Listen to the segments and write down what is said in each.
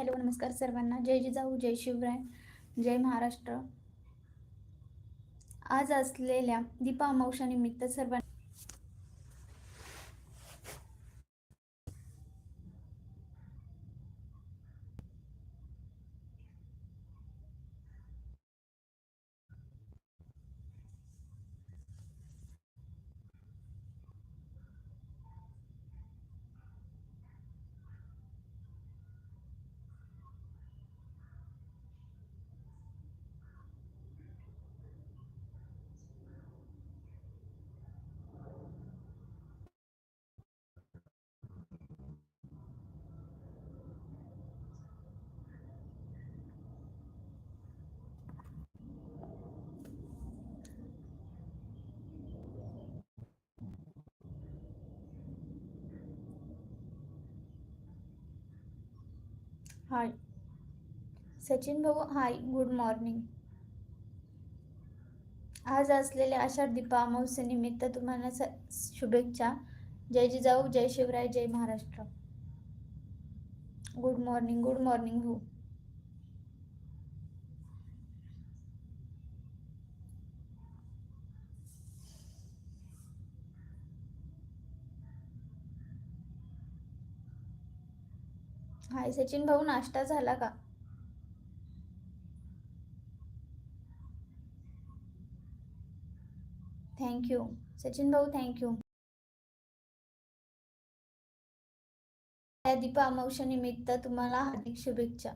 Hello नमस्कार सर्वांना. जय जिजाऊ जय शिवराय जय महाराष्ट्र. आज असलेल्या दीपा अमावस्यानिमित्त सर्वांना हाय. सचिन भाऊ हाय गुड मॉर्निंग. आज असलेल्या आषाढ दीपा अमावस्येनिमित्त तुम्हाला स शुभेच्छा. जय जिजाऊ जय शिवराय जय Maharashtra. Good morning good morning भाऊ. सचिन भाऊ नाश्ता झाला का? थँक्यू सचिन भाऊ थँक्यू या दीपा अमावस्यानिमित्त तुम्हाला हार्दिक शुभेच्छा.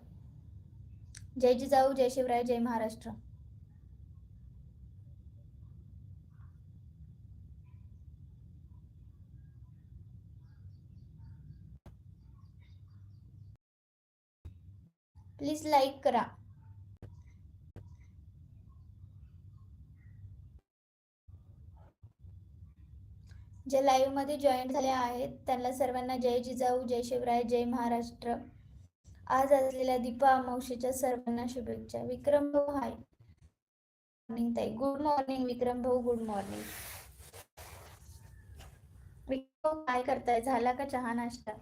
जय जिजाऊ जय शिवराय जय महाराष्ट्र. प्लीज लाईक करा. जे लाईव्हमध्ये जॉईन झाले आहेत त्यांना सर्वांना जय जिजाऊ जय शिवराय जय महाराष्ट्र. आज असलेल्या दीपा अमावशीच्या सर्वांना शुभेच्छा. विक्रम भाऊ हाय मॉर्निंग ताई. गुड मॉर्निंग विक्रम भाऊ. गुड मॉर्निंग विक्रम भाऊ, काय करताय? झाला का चहा नाश्ता?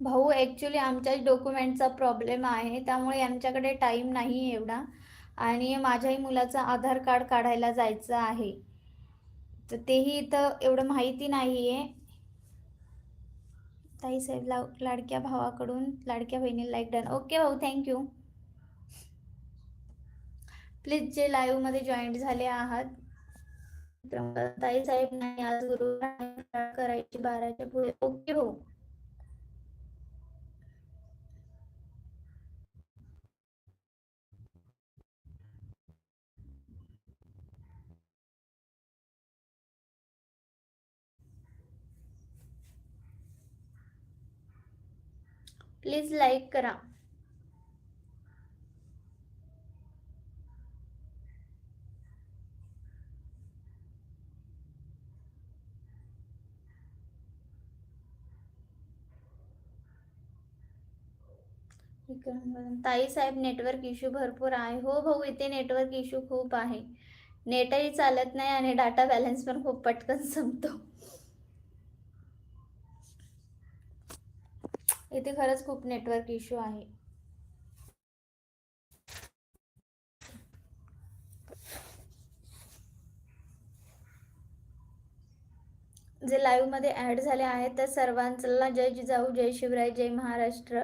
भाऊ ॲक्च्युली आमच्याच डॉक्युमेंटचा प्रॉब्लेम आहे त्यामुळे यांच्याकडे टाईम नाही एवढा. आणि माझ्याही मुलाचं आधार कार्ड काढायला जायचं आहे. तर तेही इथं एवढं माहिती नाही आहे ताईसाहेब ला लाडक्या भावाकडून लाडक्या बहिणीला लाईक डन ओके भाऊ थँक्यू प्लीज जे लाईव्हमध्ये जॉईंट झाले आहात. ताईसाहेब नाही आज गुरुवार करायची बाराच्या पुढे. ओके भाऊ. प्लीज लाईक करा. ताई साहेब नेटवर्क इश्यू भरपूर आहे. हो भाऊ इथे नेटवर्क इश्यू खूप आहे. नेटही चालत नाही आणि डाटा बॅलन्स पण खूप पटकन संपतो. इथे खरंच खूप नेटवर्क इश्यू आहे. जे लाईव्हमध्ये मध्ये ऍड झाले आहेत त्या सर्वांना जय जिजाऊ जय शिवराय जय महाराष्ट्र.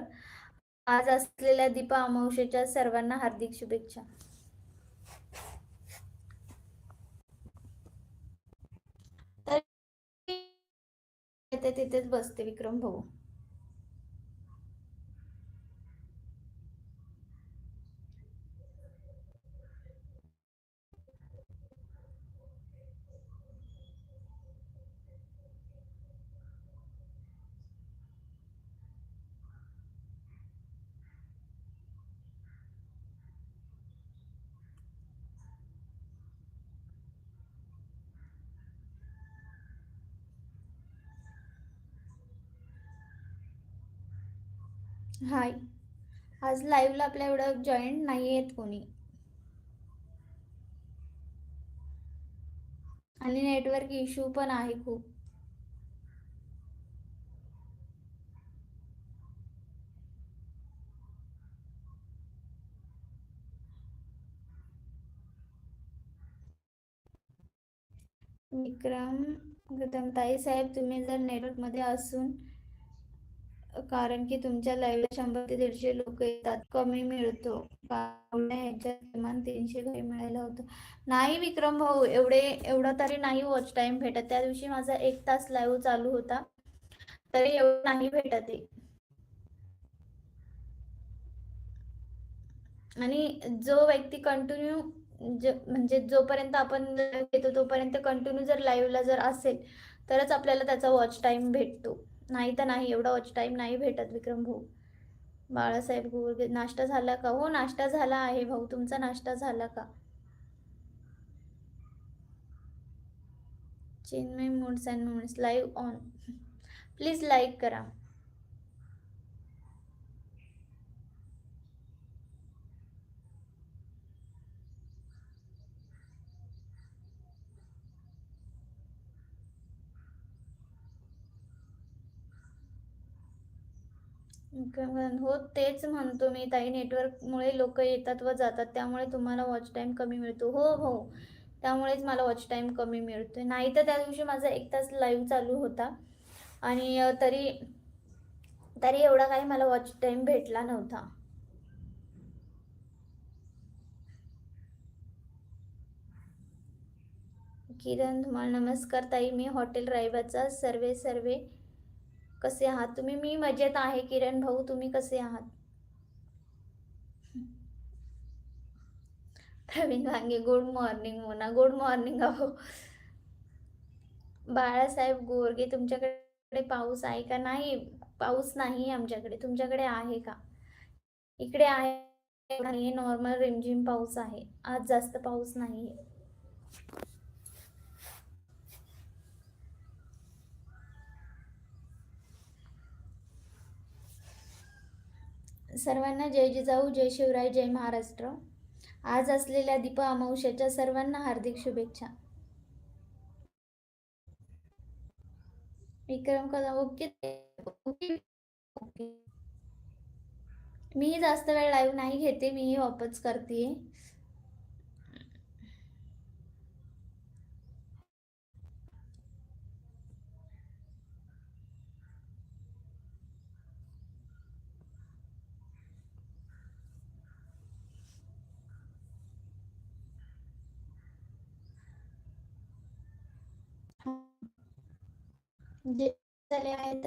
आज असलेल्या दीपा अमावशेच्या सर्वांना हार्दिक शुभेच्छा. तर तिथेच बसते विक्रम भाऊ. हाय. आज लाईव्हला आपल्या एवढं जॉईंट नाही आहेत कोणी. आणि नेटवर्क इश्यू पण आहे खूप. विक्रम गौतमताई साहेब तुम्ही जर नेटवर्कमध्ये असून कारण की तुमच्या लाईव्हला शंभर ते दीडशे लोक येतात. कमी मिळतो. पाहुण्या किमान तीनशे काही मिळायला होतं. नाही विक्रम भाऊ एवढे एवढा तरी नाही वॉच टाइम भेटत. त्या दिवशी माझा एक तास लाईव्ह चालू होता. तरी एवढं नाही भेटत आणि जो व्यक्ती कंटिन्यू म्हणजे जोपर्यंत आपण येतो तोपर्यंत कंटिन्यू जर लाईव्हला जर असेल तरच आपल्याला त्याचा वॉच टाइम भेटतो. नाही तर नाही एवढा वॉच टाइम नाही भेटत विक्रम भाऊ. बाळासाहेब गुरगे नाश्ता झाला का? हो नाश्ता झाला आहे भाऊ. तुमचा नाश्ता झाला का? Chinmay moods and moods live on please like करा. हो तेच म्हणतो मी ताई. नेटवर्कमुळे लोक येतात व जातात त्यामुळे तुम्हाला वॉच टाईम कमी मिळतो. हो हो. त्यामुळेच मला वॉच टाईम कमी मिळतो नाही तर त्या दिवशी माझा एक तास लाईव्ह चालू होता. आणि तरी तरी एवढा काही मला वॉच टाईम भेटला नव्हता. किरण तुम्हाला नमस्कार ताई. मी हॉटेल रायबाचा सर्वे सर्वे. कसे आहात? तुम्ही मी मजेत आहे किरण भाऊ तुम्ही कसे आहात? Praveen Wange good morning Mona. Good morning अहो. बाळासाहेब गोरगे तुमच्याकडे पाऊस आहे का? नाही पाऊस नाही आमच्याकडे. तुमच्याकडे आहे का? इकडे आहे. नॉर्मल रिमझिम पाऊस आहे. आज जास्त पाऊस नाही सर्वांना जय जिजाऊ जय शिवराय जय महाराष्ट्र. आज असलेल्या दीप अमावश्याच्या सर्वांना हार्दिक शुभेच्छा. विक्रम कदम ओके. मी जास्त वेळ लाईव्ह नाही घेते मी वापस करते. जे झाले आहेत